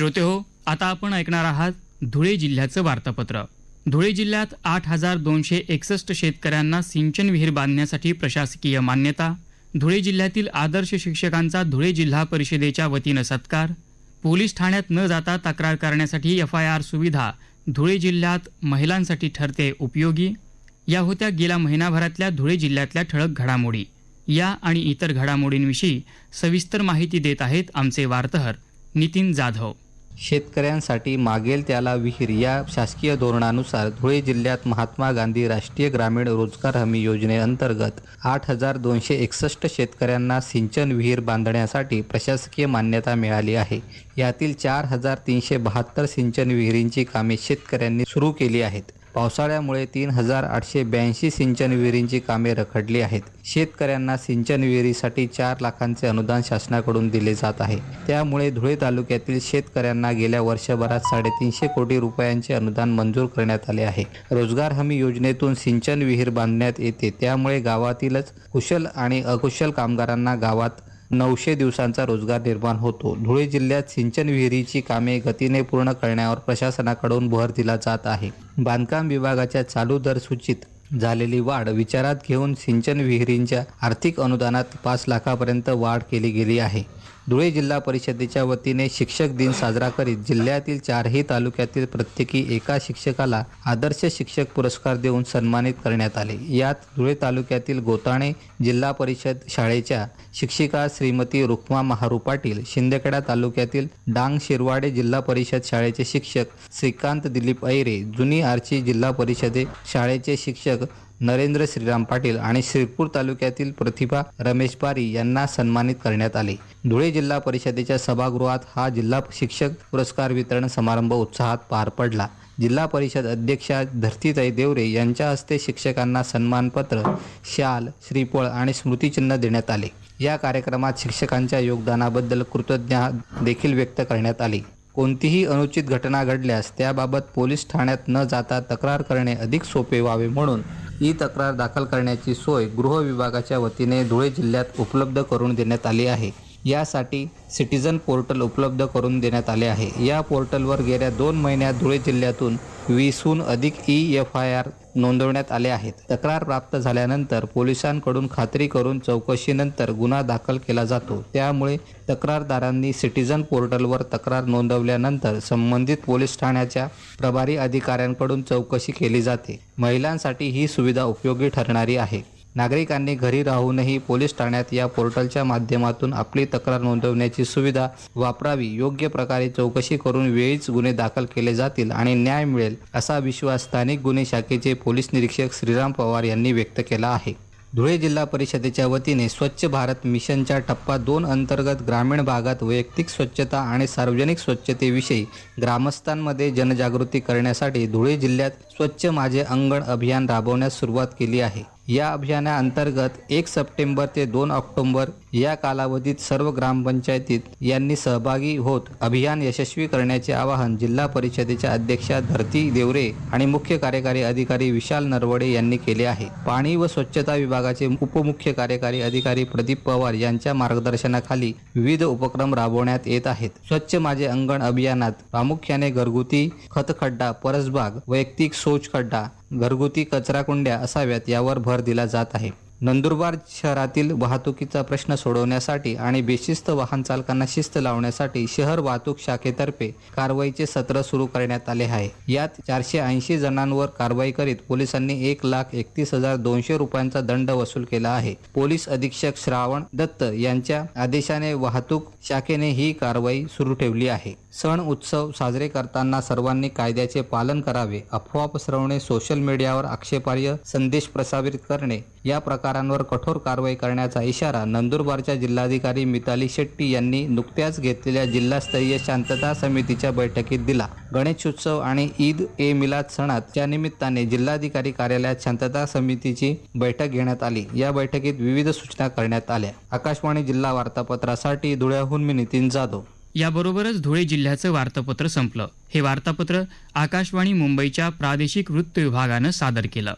श्रोते हो आता आपण ऐकणार आहात धुळे जिल्ह्याचं वार्तापत्र. धुळे जिल्ह्यात आठ हजार दोनशे एकसष्ट शेतकऱ्यांना सिंचन विहीर बांधण्यासाठी प्रशासकीय मान्यता. धुळे जिल्ह्यातील आदर्श शिक्षकांचा धुळे जिल्हा परिषदेच्या वतीनं सत्कार. पोलीस ठाण्यात न जाता तक्रार करण्यासाठी एफ आय आर सुविधा धुळे जिल्ह्यात महिलांसाठी ठरते उपयोगी. या होत्या गेल्या महिनाभरातल्या धुळे जिल्ह्यातल्या ठळक घडामोडी. या आणि इतर घडामोडींविषयी सविस्तर माहिती देत आहेत आमचे वार्ताहर नितीन जाधव. शेतकऱ्यांसाठी मागेल त्याला विहीर. या शासकीय धोरणानुसार धुळे जिल्ह्यात महात्मा गांधी राष्ट्रीय ग्रामीण रोजगार हमी योजनेअंतर्गत आठ हजार दोनशे एकसष्ट शेतकऱ्यांना सिंचन विहीर बांधण्यासाठी प्रशासकीय मान्यता मिळाली आहे. यातील चार हजार तीनशे बहात्तर सिंचन विहिरींची कामे शेतकऱ्यांनी सुरू केली आहेत. पावसाळ्यामुळे तीन हजार आठशे ब्याऐंशी सिंचन विहिरींची कामे रखडली आहेत. शेतकऱ्यांना सिंचन विहिरीसाठी चार लाखांचे अनुदान शासनाकडून दिले जात आहे. त्यामुळे धुळे तालुक्यातील शेतकऱ्यांना गेल्या वर्षभरात साडेतीनशे कोटी रुपयांचे अनुदान मंजूर करण्यात आले आहे. रोजगार हमी योजनेतून सिंचन विहीर बांधण्यात येते. त्यामुळे गावातीलच कुशल आणि अकुशल कामगारांना गावात नऊशे दिवसांचा रोजगार निर्माण होतो. धुळे जिल्ह्यात सिंचन विहिरीची कामे गतीने पूर्ण करण्यावर प्रशासनाकडून भर दिला जात आहे. बांधकाम विभागाच्या चालू दर सूचित झालेली वाढ विचारात घेऊन सिंचन विहिरींच्या आर्थिक अनुदानात पाच लाखापर्यंत वाढ केली गेली आहे. धुळे जिल्हा परिषदेच्या वतीने शिक्षक दिन साजरा करीत जिल्ह्यातील चारही तालुक्यातील प्रत्येकी एका शिक्षकाला आदर्श शिक्षक पुरस्कार देऊन सन्मानित करण्यात आले. यात धुळे तालुक्यातील गोताणे जिल्हा परिषद शाळेच्या शिक्षिका श्रीमती रुक्मा महारू पाटील शिंदेकडा तालुक्यातील डांग शिरवाडे जिल्हा परिषद शाळेचे शिक्षक श्रीकांत दिलीप ऐरे जुनी आर्ची जिल्हा परिषदे शाळेचे शिक्षक नरेंद्र श्रीराम पाटील आणि श्रीपूर तालुक्यातील प्रतिभा रमेश पारी यांना सन्मानित करण्यात आले. धुळे जिल्हा परिषदेच्या सभागृहात हा जिल्हा शिक्षक पुरस्कार वितरण समारंभ उत्साहात पार पडला. जिल्हा परिषद अध्यक्षा धरतीताई देवरे यांच्या हस्ते शिक्षकांना सन्मानपत्र शाल श्रीफळ आणि स्मृतिचिन्ह देण्यात आले. या कार्यक्रमात शिक्षकांच्या योगदानाबद्दल कृतज्ञता देखील व्यक्त करण्यात आली. कोणतीही अनुचित घटना घडल्यास त्याबाबत पोलीस ठाण्यात न जाता तक्रार करणे अधिक सोपे व्हावे म्हणून ई तक्रार दाखल करण्याची सोय गृह विभागाच्या वतीने धुळे जिल्ह्यात उपलब्ध करून देण्यात आली आहे. यासाठी सिटीजन पोर्टल उपलब्ध करून देण्यात आले आहे. या पोर्टलवर गेल्या दोन महिन्यात धुळे जिल्ह्यातून वीसहून अधिक ई एफ आय आर नोंदवण्यात आले आहेत. तक्रार प्राप्त झाल्यानंतर पोलिसांकडून खात्री करून चौकशीनंतर गुन्हा दाखल केला जातो. त्यामुळे तक्रारदारांनी सिटीजन पोर्टलवर तक्रार नोंदवल्यानंतर संबंधित पोलीस ठाण्याच्या प्रभारी अधिकाऱ्यांकडून चौकशी केली जाते. महिलांसाठी ही सुविधा उपयोगी ठरणारी आहे. नागरिकांनी घरी राहूनही पोलीस ठाण्यात या पोर्टलच्या माध्यमातून आपली तक्रार नोंदवण्याची सुविधा वापरावी योग्य प्रकारे चौकशी करून वेळीच गुन्हे दाखल केले जातील आणि न्याय मिळेल असा विश्वास स्थानिक गुन्हे शाखेचे पोलीस निरीक्षक श्रीराम पवार यांनी व्यक्त केला आहे. धुळे जिल्हा परिषदेच्या वतीने स्वच्छ भारत मिशनच्या टप्पा दोन अंतर्गत ग्रामीण भागात वैयक्तिक स्वच्छता आणि सार्वजनिक स्वच्छतेविषयी ग्रामस्थांमध्ये जनजागृती करण्यासाठी धुळे जिल्ह्यात स्वच्छ माझे अंगण अभियान राबवण्यास सुरुवात केली आहे. या अभियानाअंतर्गत एक सप्टेंबर ते दोन ऑक्टोबर या कालावधीत सर्व ग्रामपंचायतीत यांनी सहभागी होत अभियान यशस्वी करण्याचे आवाहन जिल्हा परिषदेच्या अध्यक्षा धरती देवरे आणि मुख्य कार्यकारी अधिकारी विशाल नरवडे यांनी केले आहे. पाणी व स्वच्छता विभागाचे उपमुख्य कार्यकारी अधिकारी प्रदीप पवार यांच्या मार्गदर्शनाखाली विविध उपक्रम राबवण्यात येत आहेत. स्वच्छ माझे अंगण अभियानात प्रामुख्याने घरगुती खतखड्डा परसबाग वैयक्तिक शौच खड्डा घरगुती कचरा कुंड्या असाव्यात यावर भर दिला जात आहे. नंदुरबार शहरातील वाहतुकीचा प्रश्न सोडवण्यासाठी आणि बेशिस्त वाहन चालकांना शिस्त लावण्यासाठी शहर वाहतूक शाखेतर्फे कारवाईचे सत्र सुरू करण्यात आले आहे. यात चारशे ऐंशी जणांवर कारवाई करीत पोलिसांनी एक लाख एकतीस हजार दोनशे रुपयांचा दंड वसूल केला आहे. पोलीस अधीक्षक श्रावण दत्त यांच्या आदेशाने वाहतूक शाखेने ही कारवाई सुरू ठेवली आहे. सण उत्सव साजरे करताना सर्वांनी कायद्याचे पालन करावे अफवा पसरवणे सोशल मीडियावर आक्षेपार्ह संदेश प्रसारित करणे या प्रकार प्रकारांवर कठोर कारवाई करण्याचा इशारा नंदुरबारच्या जिल्हाधिकारी मिताली शेट्टी यांनी नुकत्याच घेतलेल्या जिल्हास्तरीय शांतता समितीच्या बैठकीत दिला. गणेशोत्सव आणि ईद ए मिलाद सणाच्या निमित्ताने जिल्हाधिकारी कार्यालयात शांतता समितीची बैठक घेण्यात आली. या बैठकीत विविध सूचना करण्यात आल्या. आकाशवाणी जिल्हा वार्तापत्रासाठी धुळ्याहून मी नितीन जाधव. याबरोबरच धुळे जिल्ह्याचं वार्तापत्र संपलं. हे वार्तापत्र आकाशवाणी मुंबईच्या प्रादेशिक वृत्त विभागानं सादर केलं.